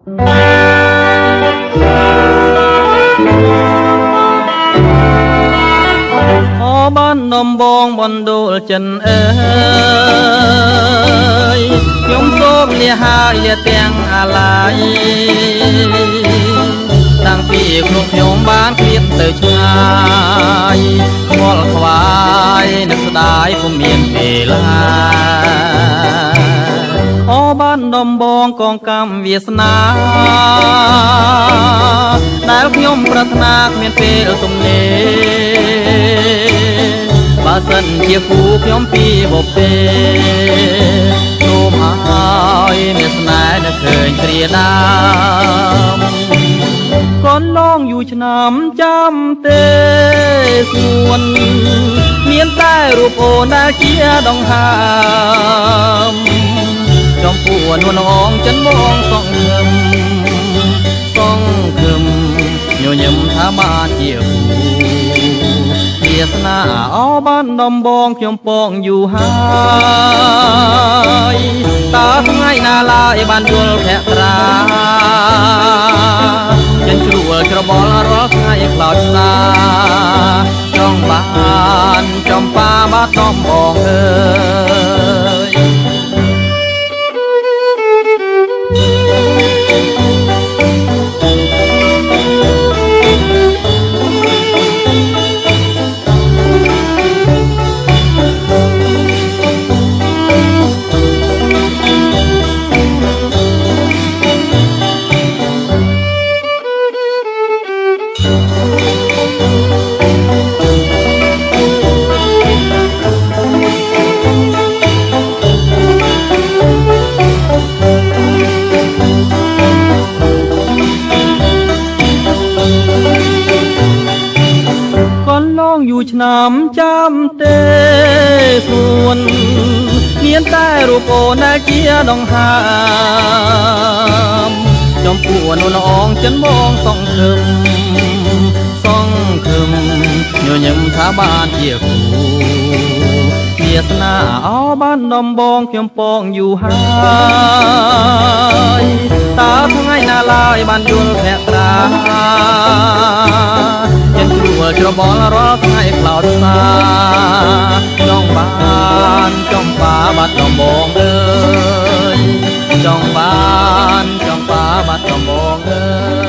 អបាននំបងបណ្ដូលចិនអើយខ្ញុំសូមលាហើយទាំងអាឡ័យតាំងពីគ្រប់ខ្ញុំបានគៀបទៅឆ្ងាយ ងកងកម្មវាសនា ដែលខ្ញុំប្រាថ្នាគ្មានពេលទំនេរបើសិនជាគូខ្ញុំពីបពេសូមឲ្យមានស្នេហ៍នឹកឃើញគ្រាដើមកូនឡងយូរឆ្នាំចាំទេសួន មានតែរូបអូនដែលជាដង្ហើមចំពោះ នួនអងចិនមកសងខឹមសងខឹមញញឹមថាបានជាគូវាសនាអបានដំបងខ្ញុំពងយូរហើយតើថ្ងៃណាឡើយបានយល់ភក្ត្រាចិនជ្រួលច្របល់រាល់ថ្ងៃខ្លោចសាចង់បានចំបាបាត់ដំបងអើយ ឆ្នាំចាំទេសួនមានតែរូបអូនដែលជាដង្ហើមចំពោះនួនអងចិនបងសងខឹមសងខឹមញញឹមថាបានជាគូវាសនាអោបានដំបងខ្ញុំពងយូរហើយតើថ្ងៃណាឡើយបានយល់ភក្ត្រាចិនជ្រួលច្របល់រាល់ Capitão Morgan.